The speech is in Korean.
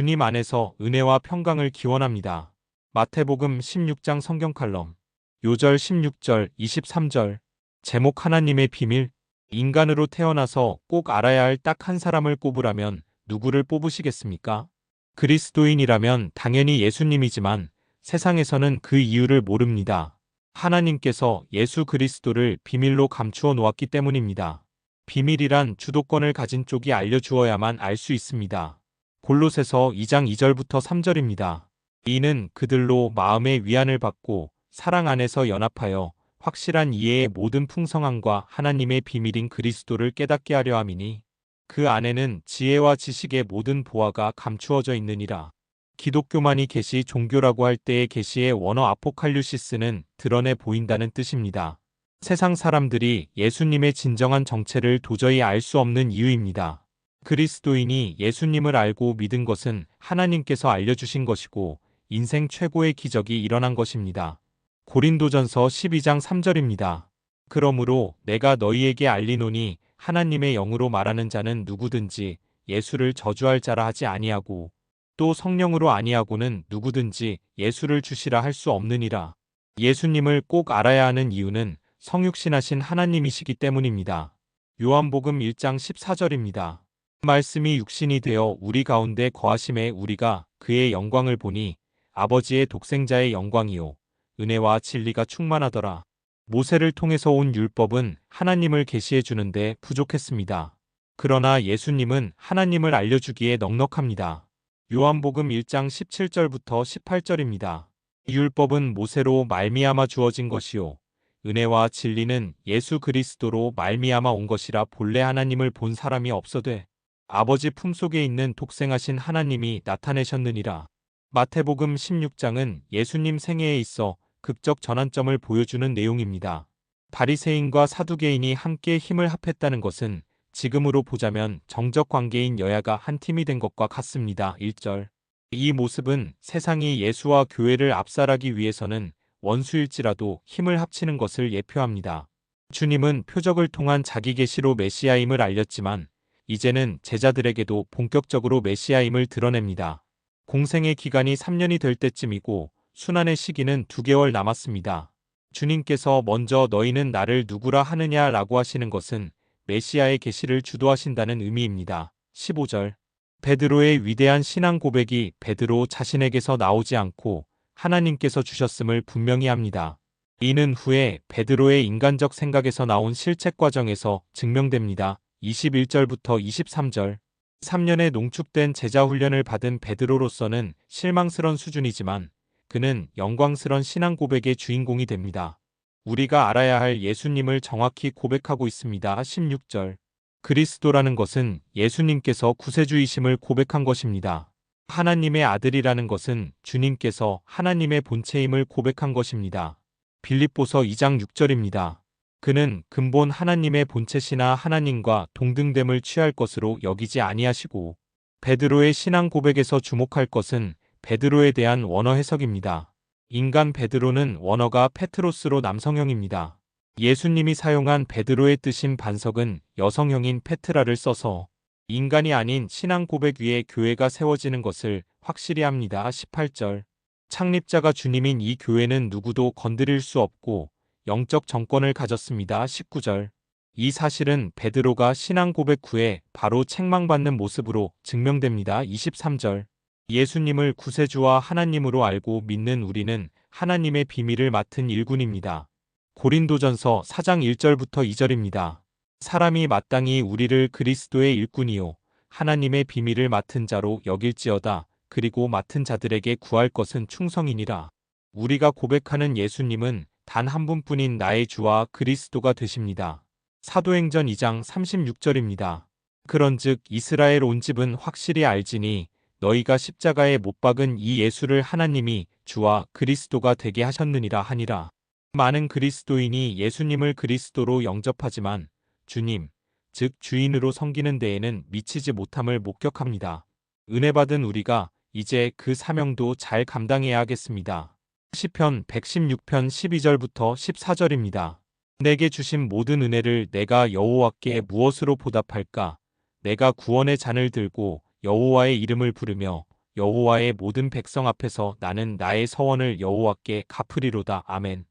주님 안에서 은혜와 평강을 기원합니다. 마태복음 16장 성경 칼럼 요절 16절 23절 제목 하나님의 비밀 인간으로 태어나서 꼭 알아야 할 딱 한 사람을 꼽으라면 누구를 뽑으시겠습니까? 그리스도인이라면 당연히 예수님이지만 세상에서는 그 이유를 모릅니다. 하나님께서 예수 그리스도를 비밀로 감추어 놓았기 때문입니다. 비밀이란 주도권을 가진 쪽이 알려주어야만 알 수 있습니다. 골로새서 2장 2절부터 3절입니다. 이는 그들로 마음의 위안을 받고 사랑 안에서 연합하여 확실한 이해의 모든 풍성함과 하나님의 비밀인 그리스도를 깨닫게 하려 함이니 그 안에는 지혜와 지식의 모든 보화가 감추어져 있느니라. 기독교만이 계시 종교라고 할 때의 계시의 원어 아포칼류시스는 드러내 보인다는 뜻입니다. 세상 사람들이 예수님의 진정한 정체를 도저히 알 수 없는 이유입니다. 그리스도인이 예수님을 알고 믿은 것은 하나님께서 알려주신 것이고 인생 최고의 기적이 일어난 것입니다. 고린도전서 12장 3절입니다. 그러므로 내가 너희에게 알리노니 하나님의 영으로 말하는 자는 누구든지 예수를 저주할 자라 하지 아니하고 또 성령으로 아니하고는 누구든지 예수를 주시라 할 수 없느니라. 예수님을 꼭 알아야 하는 이유는 성육신하신 하나님이시기 때문입니다. 요한복음 1장 14절입니다. 말씀이 육신이 되어 우리 가운데 거하심에 우리가 그의 영광을 보니 아버지의 독생자의 영광이요 은혜와 진리가 충만하더라. 모세를 통해서 온 율법은 하나님을 계시해 주는데 부족했습니다. 그러나 예수님은 하나님을 알려주기에 넉넉합니다. 요한복음 1장 17절부터 18절입니다. 율법은 모세로 말미암아 주어진 것이요 은혜와 진리는 예수 그리스도로 말미암아 온 것이라 본래 하나님을 본 사람이 없어되 아버지 품속에 있는 독생하신 하나님이 나타내셨느니라. 마태복음 16장은 예수님 생애에 있어 극적 전환점을 보여주는 내용입니다. 바리새인과 사두개인이 함께 힘을 합했다는 것은 지금으로 보자면 정적 관계인 여야가 한 팀이 된 것과 같습니다. 1절. 이 모습은 세상이 예수와 교회를 압살하기 위해서는 원수일지라도 힘을 합치는 것을 예표합니다. 주님은 표적을 통한 자기 계시로 메시아임을 알렸지만 이제는 제자들에게도 본격적으로 메시아임을 드러냅니다. 공생의 기간이 3년이 될 때쯤이고 순환의 시기는 2개월 남았습니다. 주님께서 먼저 너희는 나를 누구라 하느냐라고 하시는 것은 메시아의 계시를 주도하신다는 의미입니다. 15절 베드로의 위대한 신앙 고백이 베드로 자신에게서 나오지 않고 하나님께서 주셨음을 분명히 합니다. 이는 후에 베드로의 인간적 생각에서 나온 실책 과정에서 증명됩니다. 21절부터 23절 3년의 농축된 제자 훈련을 받은 베드로로서는 실망스런 수준이지만 그는 영광스런 신앙 고백의 주인공이 됩니다. 우리가 알아야 할 예수님을 정확히 고백하고 있습니다. 16절. 그리스도라는 것은 예수님께서 구세주이심을 고백한 것입니다. 하나님의 아들이라는 것은 주님께서 하나님의 본체임을 고백한 것입니다. 빌립보서 2장 6절입니다. 그는 근본 하나님의 본체시나 하나님과 동등됨을 취할 것으로 여기지 아니하시고 베드로의 신앙 고백에서 주목할 것은 베드로에 대한 원어 해석입니다. 인간 베드로는 원어가 페트로스로 남성형입니다. 예수님이 사용한 베드로의 뜻인 반석은 여성형인 페트라를 써서 인간이 아닌 신앙 고백 위에 교회가 세워지는 것을 확실히 합니다. 18절. 창립자가 주님인 이 교회는 누구도 건드릴 수 없고 영적 정권을 가졌습니다. 19절. 이 사실은 베드로가 신앙 고백 후에 바로 책망받는 모습으로 증명됩니다. 23절. 예수님을 구세주와 하나님으로 알고 믿는 우리는 하나님의 비밀을 맡은 일군입니다. 고린도전서 4장 1절부터 2절입니다. 사람이 마땅히 우리를 그리스도의 일꾼이요 하나님의 비밀을 맡은 자로 여길지어다. 그리고 맡은 자들에게 구할 것은 충성이니라. 우리가 고백하는 예수님은 단 한 분뿐인 나의 주와 그리스도가 되십니다. 사도행전 2장 36절입니다. 그런즉 이스라엘 온 집은 확실히 알지니 너희가 십자가에 못 박은 이 예수를 하나님이 주와 그리스도가 되게 하셨느니라 하니라. 많은 그리스도인이 예수님을 그리스도로 영접하지만 주님, 즉 주인으로 섬기는 데에는 미치지 못함을 목격합니다. 은혜 받은 우리가 이제 그 사명도 잘 감당해야 하겠습니다. 시편 116편 12절부터 14절입니다. 내게 주신 모든 은혜를 내가 여호와께 무엇으로 보답할까? 내가 구원의 잔을 들고 여호와의 이름을 부르며 여호와의 모든 백성 앞에서 나는 나의 서원을 여호와께 갚으리로다. 아멘.